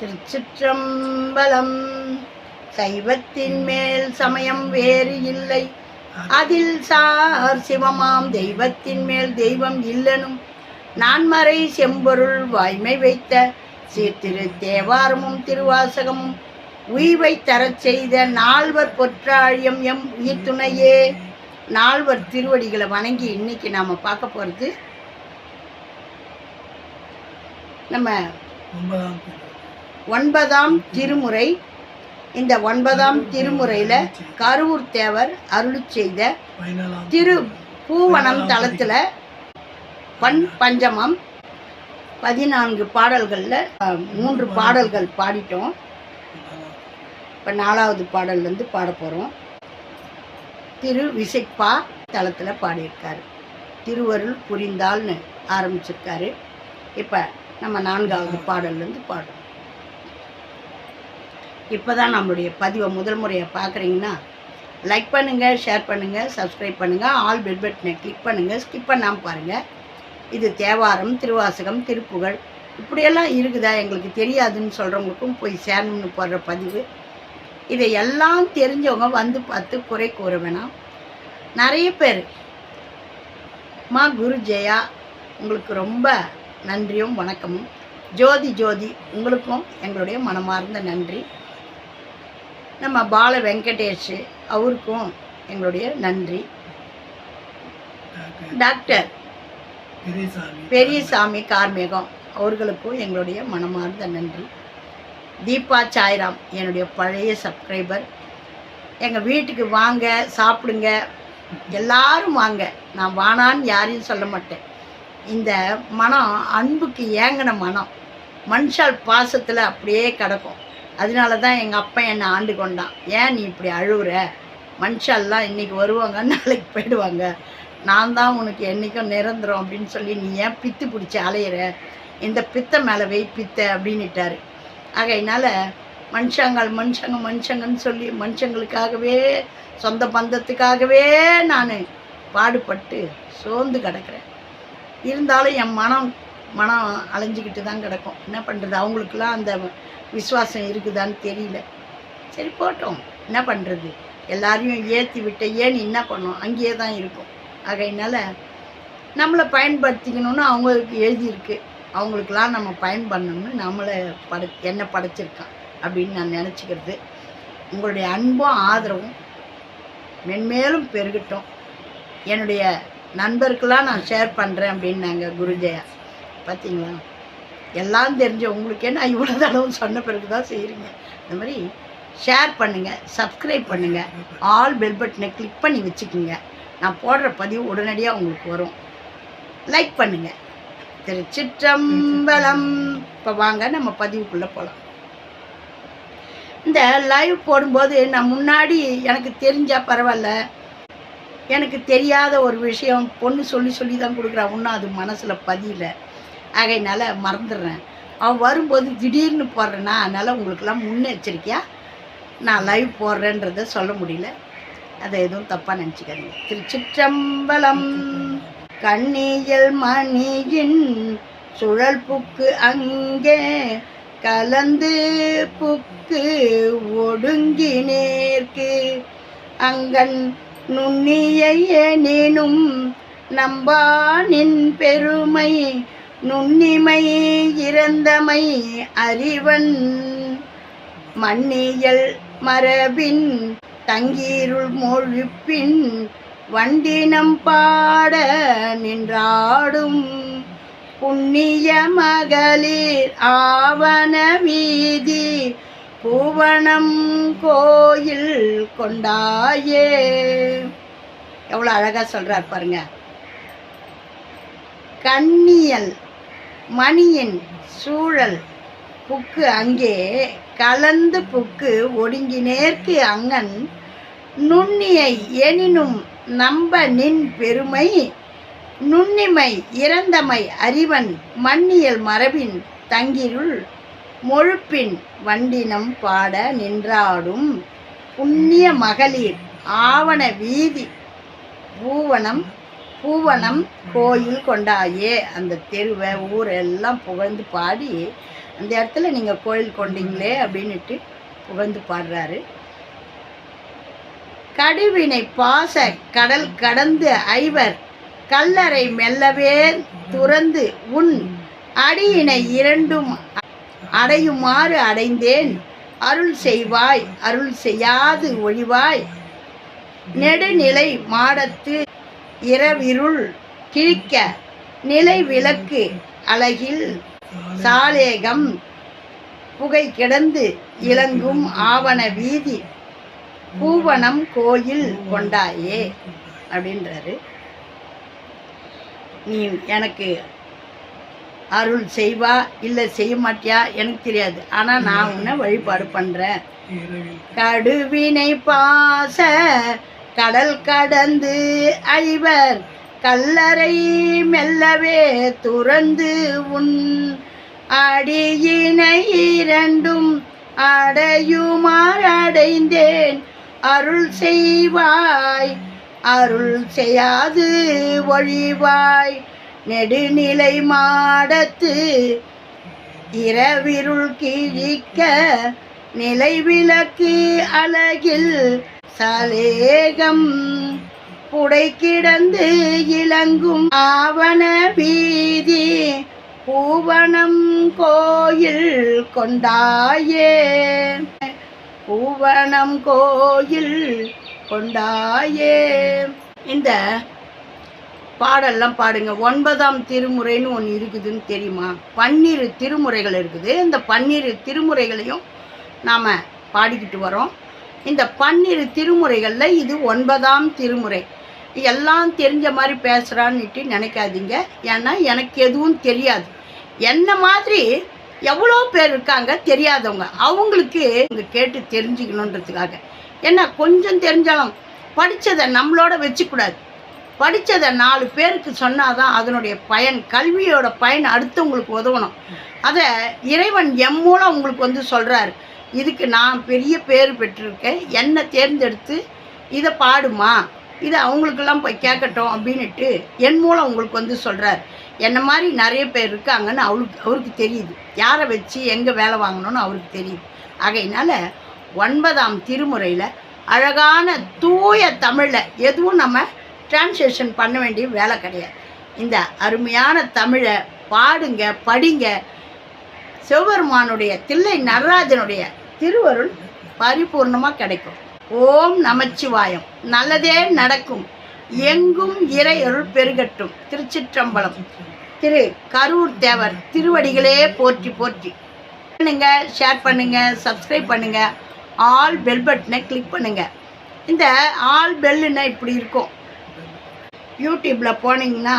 திருச்சிற்றம்பலம். சைவத்தின் மேல் சமயம் வேறு இல்லை. அதில் சார் சிவமாம் தெய்வத்தின் மேல் தெய்வம் இல்லனும். நான்மறை செம்பொருள் வாய்மை வைத்த சீர்திரு தேவாரமும் திருவாசகமும். உய்வை தரச் செய்த நால்வர் பொற்றாழியம் எம் உயிர் துணையே நால்வர் திருவடிகளை வணங்கி இன்னைக்கு நாம் பார்க்க போகிறது நம்ம ஒன்பதாம் திருமுறை. இந்த ஒன்பதாம் திருமுறையில் கருவூர் தேவர் அருளி செய்த திரு பூவனம் தளத்தில் பண் பஞ்சமம் பதினான்கு பாடல்களில் மூன்று பாடல்கள் பாடிட்டோம். இப்போ நாலாவது பாடல்லேருந்து பாட போகிறோம் திரு விசைப்பா தளத்தில் பாடியிருக்காரு. திருவருள் புரிந்தால்னு ஆரம்பிச்சிருக்காரு. இப்போ நம்ம நான்காவது பாடல்லேருந்து பாடுறோம். இப்போ தான் நம்மளுடைய பதிவை முதல் முறையை பார்க்குறீங்கன்னா லைக் பண்ணுங்கள் ஷேர் பண்ணுங்கள் சப்ஸ்கிரைப் பண்ணுங்கள் ஆல் பெல் பட்டனை கிளிக் பண்ணுங்கள் ஸ்கிப் பண்ணாமல் பாருங்கள் இது தேவாரம் திருவாசகம் திருப்புகழ் இப்படியெல்லாம் இருக்குதா எங்களுக்கு தெரியாதுன்னு சொல்கிறவங்களுக்கும் போய் சேரணும்னு போடுற பதிவு. இதை எல்லாம் தெரிஞ்சவங்க வந்து பார்த்து குறை கூற வேணாம். நிறைய பேர் மா குரு ஜெயா உங்களுக்கு ரொம்ப நன்றியும் வணக்கமும். ஜோதி ஜோதி உங்களுக்கும் எங்களுடைய மனமார்ந்த நன்றி. நம்ம பால வெங்கடேஷ் அவருக்கும் எங்களுடைய நன்றி. டாக்டர். பெரியசாமி. கார்மேகம் அவர்களுக்கும் எங்களுடைய மனமார்ந்த நன்றி. தீபா சாய்ராம் என்னுடைய பழைய சப்ஸ்கிரைபர் எங்கள் வீட்டுக்கு வாங்க சாப்பிடுங்க. எல்லாரும் வாங்க. நான் வானான்னு யாரையும் சொல்ல மாட்டேன். இந்த மனம் அன்புக்கு ஏங்கின மனம். மனுஷால் பாசத்தில் அப்படியே கிடக்கும். அதனால தான் எங்கள் அப்பா என்னை ஆண்டு கொண்டான். ஏன் நீ இப்படி அழுகுற மனுஷெல்லாம் இன்றைக்கி வருவாங்க நாளைக்கு போயிடுவாங்க. நான் தான் உனக்கு என்றைக்கும் நிரந்தரம் அப்படின்னு சொல்லி நீ ஏன் பித்து பிடிச்சி அலையிற? இந்த பித்தை மேலே வை பித்தை அப்படின்னுட்டாரு. ஆகையினால மனுஷங்கள் மனுஷங்க மனுஷங்கன்னு சொல்லி மனுஷங்களுக்காகவே சொந்த பந்தத்துக்காகவே நான் பாடுபட்டு சோர்ந்து கிடக்கிறேன். இருந்தாலும் என் மனம் மனம் அலைஞ்சிக்கிட்டு தான் கிடக்கும். என்ன பண்ணுறது அவங்களுக்கெல்லாம் அந்த விசுவாசம் இருக்குதான்னு தெரியல. சரி போட்டோம். என்ன பண்ணுறது எல்லாரையும் ஏற்றி விட்ட ஏன் என்ன பண்ணோம்? அங்கேயே தான் இருக்கும். ஆகையினால நம்மளை பயன்படுத்திக்கணும்னு அவங்களுக்கு எழுதியிருக்கு. அவங்களுக்கெல்லாம் நம்ம பயன் பண்ணணும்னு நம்மளை படை என்ன படைச்சிருக்கான் அப்படின்னு நான் நினச்சிக்கிறது. உங்களுடைய அன்பும் ஆதரவும் மென்மேலும் பெருகட்டும். என்னுடைய நண்பருக்கெல்லாம் நான் ஷேர் பண்ணுறேன் அப்படின்னாங்க குருஜயா. பார்த்தீங்களா எல்லாம் தெரிஞ்ச உங்களுக்கே நான் இவ்வளோ தடவை சொன்ன பிறகு தான் செய்கிறீங்க இந்த மாதிரி ஷேர் பண்ணுங்கள் சப்ஸ்கிரைப் பண்ணுங்கள் ஆல் பெல் பட்டனை கிளிக் பண்ணி வச்சுக்கோங்க. நான் போடுற பதிவு உடனடியாக உங்களுக்கு வரும். லைக் பண்ணுங்கள் திருச்சிற்றம்பலம். இப்போ வாங்க நம்ம பதிவுக்குள்ளே போகலாம் இந்த லைவ் போடும்போது நான் முன்னாடி எனக்கு தெரிஞ்சால் பரவாயில்ல. எனக்கு தெரியாத ஒரு விஷயம் பொண்ணு சொல்லி சொல்லி தான் கொடுக்குறா. இன்னும் அது மனசில் பதியலை. ஆகையினால மறந்துடுறேன். அவன் வரும்போது திடீர்னு போடுறேன்னா அதனால் உங்களுக்கெல்லாம் முன்னெச்சரிக்கையாக நான் லைவ் போடுறேன்றதை சொல்ல முடியல. அதை எதுவும் தப்பாக நினச்சிக்காதீங்க. திருச்சிற்றம்பலம் கண்ணியல் மணியின் சுழல் புக்கு அங்கே கலந்து புக்கு ஒடுங்கி நேர்க்கு. அங்கன் நுண்ணியை எனினும் நம்பானின் பெருமை நுண்ணிமை இறந்தமை அறிவன். மன்னியல் மரபின் தங்கீருள் மொழிப்பின் வண்டினம் பாட நின்றாடும். புண்ணிய மகளிர் ஆவண வீதி பூவனம் கோயில் கொண்டாயே. எவ்வளோ அழகாக சொல்கிறார் பாருங்க. கண்ணியல் மணியின் சூழல் புக்கு அங்கே கலந்து புக்கு ஒடுங்கி நேர்க்கு அங்கன் நுண்ணியை எனினும் நம்ப நின் பெருமை நுண்ணிமை இறந்தமை அறிவன் மண்ணியல் மரபின் தங்கிருள் மொழுப்பின் வண்டினம் பாட நின்றாடும் புண்ணிய மகளிர் ஆவண வீதி பூவனம் பூவனம் கோயில் கொண்டாயே அந்த தெருவை ஊரெல்லாம் புகழ்ந்து பாடி அந்த இடத்துல நீங்கள் கோயில் கொண்டீங்களே அப்படின்னுட்டு புகழ்ந்து பாடுறாரு. கடுவினை பாச கடல் கடந்து ஐவர் கல்லறை மெல்லவே துறந்து உன் அடியினை இரண்டும் அடையுமாறு அடைந்தேன். அருள் செய்வாய் அருள் செய்யாது ஒழிவாய். நெடுநிலை மாடத்து இரவிருள் கிழிக்க நிலை விளக்கு அழகில் சாலேகம் புகை கிடந்து இலங்கும் ஆவண வீதி பூவனம் கோயில் கொண்டாயே அப்படின்றாரு. நீ எனக்கு அருள் செய்வா இல்லை செய்ய மாட்டியா எனக்கு தெரியாது. ஆனால் நான் உன்னை வழிபாடு பண்ணுறேன் கடுவினை பாச கடல் கடந்து ஐவர் கல்லறை மெல்லவே துறந்து உன் அடியினை இரண்டும் அடையுமாறடைந்தேன் அருள் செய்வாய் அருள் செய்யாது ஒழிவாய். நெடுநிலை மாடத்து இரவிருள் கிழிக்க நிலை விளக்கு அழகில் சலேகம். புடை கிடந்து இளங்கும் ஆவண வீதி. பூவனம் கோயில் கொண்டாயே. பூவனம் கோயில் கொண்டாயே. இந்த பாடெல்லாம் பாடுங்க. ஒன்பதாம் திருமுறைன்னு ஒன்று இருக்குதுன்னு தெரியுமா? பன்னிரு திருமுறைகள் இருக்குது. இந்த பன்னிரு திருமுறைகளையும் நாம் பாடிக்கிட்டு வரோம். இந்த பன்னிரு திருமுறைகளில் இது ஒன்பதாம் திருமுறை. எல்லாம் தெரிஞ்ச மாதிரி பேசுகிறான்னுட்டு நினைக்காதீங்க. ஏன்னா எனக்கு எதுவும் தெரியாது. என்ன மாதிரி எவ்வளோ பேர் இருக்காங்க தெரியாதவங்க. அவங்களுக்கு இங்கே கேட்டு தெரிஞ்சுக்கணுன்றதுக்காக. ஏன்னா கொஞ்சம் தெரிஞ்சாலும் படித்ததை நம்மளோட வச்சுக்கூடாது. படித்ததை நாலு பேருக்கு சொன்னாதான் அதனுடைய பயன் கல்வியோட பயன் அடுத்தவங்களுக்கு உதவணும். அதை இறைவன் எம் மூலம் உங்களுக்கு வந்து சொல்கிறாரு இதுக்கு நான் பெரிய பேர் பெற்றிருக்கேன். என்னை தேர்ந்தெடுத்து இதை பாடுமா? இதை அவங்களுக்கெல்லாம் போய் கேட்கட்டும் அப்படின்னுட்டு என் மூலம் உங்களுக்கு வந்து சொல்கிறார் என்ன மாதிரி நிறைய பேர் இருக்காங்கன்னு அவருக்கு அவருக்கு தெரியுது. யாரை வச்சு எங்கே வேலை வாங்கணும்னு அவருக்கு தெரியுது. ஆகையினால ஒன்பதாம் திருமுறையில் அழகான தூய தமிழில் எதுவும் நம்ம டிரான்ஸ்லேஷன் பண்ண வேண்டிய வேலை கிடையாது. இந்த அருமையான தமிழை பாடுங்க படிங்க சிவபெருமானுடைய தில்லை நடராஜனுடைய திருவருள் பரிபூர்ணமாக கிடைக்கும். ஓம் நமச்சிவாயம். நல்லதே நடக்கும். எங்கும் இறையருள் பெருகட்டும். திருச்சிற்றம்பலம். திரு கரூர் தேவர் திருவடிகளே போற்றி போற்றி. பண்ணுங்க ஷேர் பண்ணுங்க சப்ஸ்கிரைப் பண்ணுங்க. ஆல் பெல் பட்டனை கிளிக் பண்ணுங்க. இந்த ஆல் பெல்லுன்னா இப்படி இருக்கும். யூடியூப்பில் போனீங்கன்னா